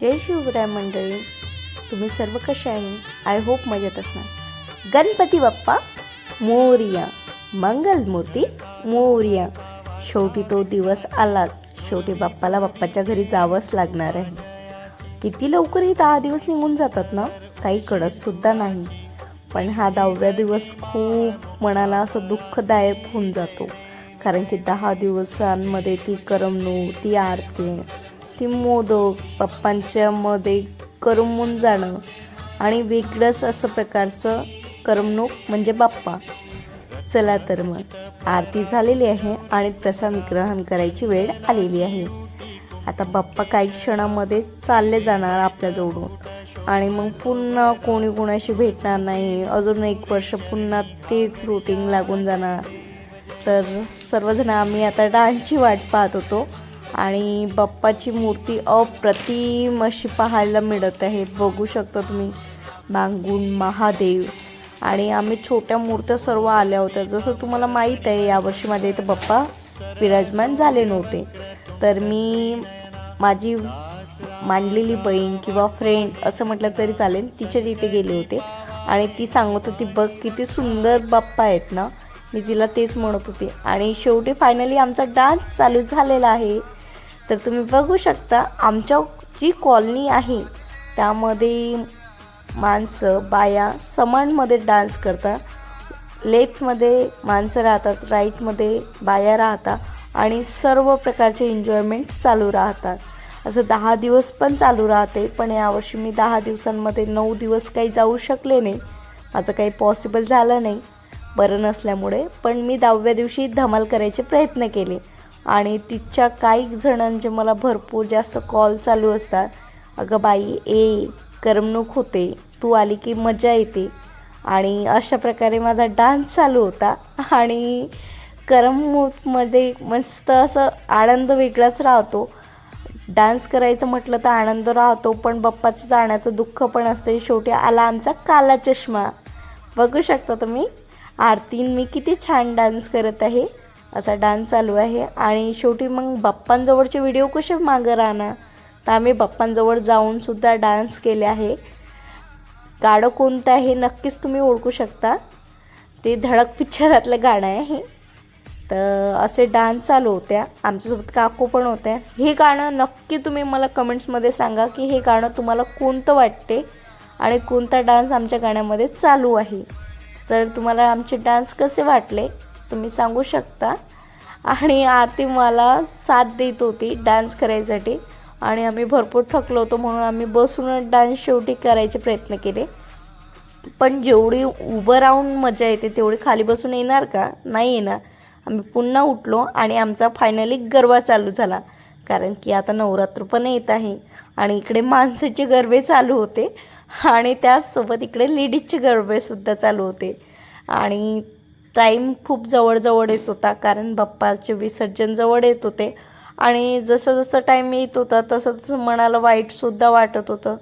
जय शिवराय मंडळी. तुम्ही सर्व कसे आहे? आय होप मजेत असणार. गणपती बाप्पा मोरिया. मंगलमूर्ती मोरिया. शेवटी तो दिवस आलाच. शेवटी बाप्पाला बाप्पाच्या घरी जावंच लागणार आहे. किती लवकरही दहा दिवस निघून जातात ना? काही कळतसुद्धा नाही. पण हा दहाव्या दिवस खूप मनाला असं दुःखदायक होऊन जातो. कारण की दहा दिवसांमध्ये ती करमणूक ती आरती ती मोदक पप्पांच्यामध्ये करमून जाणं आणि वेगळंच असं प्रकारचं करमणूक म्हणजे बाप्पा. चला तर मग आरती झालेली आहे आणि प्रसाद ग्रहण करायची वेळ आलेली आहे. आता बाप्पा काही क्षणामध्ये चालले जाणार आपल्याजवळून आणि मग पुन्हा कोणी कोणाशी भेटणार नाही. अजून एक वर्ष पुन्हा तेच रुटीन लागून जाणार. तर सर्वजण आम्ही आता डान्सची वाट पाहत होतो. आणि बाप्पाची मूर्ती अप्रतिम अशी पाहायला मिळत आहे. बघू शकता तुम्ही मागून महादेव. आणि आम्ही छोट्या मूर्त्या सर्व आल्या होत्या. जसं तुम्हाला माहीत आहे यावर्षी माझ्या इथं बाप्पा विराजमान झाले नव्हते. तर मी माझी मांडलेली बहीण किंवा फ्रेंड असं म्हटलं तरी चालेल तिच्या तिथे गेले होते. आणि ती सांगत होती बघ किती सुंदर बाप्पा आहेत ना. मी तिला तेच म्हणत होते. आणि शेवटी फायनली आमचा डान्स चालू झालेला आहे. तर तुम्ही बघू शकता आमच्या जी कॉलनी आहे त्यामध्ये माणसं बाया समानमध्ये डान्स करतात. लेफ्टमध्ये माणसं राहतात राईटमध्ये बाया राहतात आणि सर्व प्रकारचे एन्जॉयमेंट चालू राहतात. असं दहा दिवस पण चालू राहते पण यावर्षी मी दहा दिवसांमध्ये नऊ दिवस काही जाऊ शकले नाही. माझं काही पॉसिबल झालं नाही. बरं नसल्यामुळे पण मी दहाव्या दिवशी धमाल करायचे प्रयत्न केले. आणि तिच्या काही जणांचे मला भरपूर जास्त कॉल चालू असतात. अगं बाई ए करमणूक होते. तू आली की मजा येते. आणि अशा प्रकारे माझा डान्स चालू होता. आणि करमणूकमध्ये मस्त असं आनंद वेगळाच राहतो. डान्स करायचं म्हटलं तर आनंद राहतो पण बाप्पाचं जाण्याचं दुःख पण असते. शेवटी आला आमचा काला चष्मा. बघू शकता तुम्ही? आरतीन मी किती छान डान्स करत आहे. असा डान्स चालू आहे. आणि शेवटी मग बाप्पांजवळचे व्हिडिओ कसे मागं राहणार? तर आम्ही बाप्पांजवळ जाऊनसुद्धा डान्स केले आहे. गाणं कोणतं आहे नक्कीच तुम्ही ओळखू शकता. ते धडक पिक्चरातलं गाणं आहे तर असे डान्स चालू होत्या. आमच्यासोबत काकू पण होत्या. हे गाणं नक्की तुम्ही मला कमेंट्समध्ये सांगा की हे गाणं तुम्हाला कोणतं वाटते आणि कोणता डान्स आमच्या गाण्यामध्ये चालू आहे. तर तुम्हाला आमचे डान्स कसे वाटले? तुम्ही सांगू शकता. आणि आरती मला साथ देत होती डान्स करायसाठी. आणि आम्ही भरपूर थकलो होतो म्हणून आम्ही बसूनच डान्स शेवटी करायचे प्रयत्न केले. पण जेवढी उभं राहून मजा येते तेवढी खाली बसून येणार का? नाही येणार. आम्ही पुन्हा उठलो आणि आमचा फायनली गरबा चालू झाला. कारण की आता नवरात्र पण येत आहे. आणि इकडे माणसाचे गरबे चालू होते. आणि त्याचसोबत इकडे लेडीजचे गरबेसुद्धा चालू होते. आणि टाईम खूप जवळजवळ येत होता कारण बाप्पाचे विसर्जन जवळ येत होते. आणि जसं जसं टाईम येत होता तसं तसं मनाला वाईटसुद्धा वाटत होतं.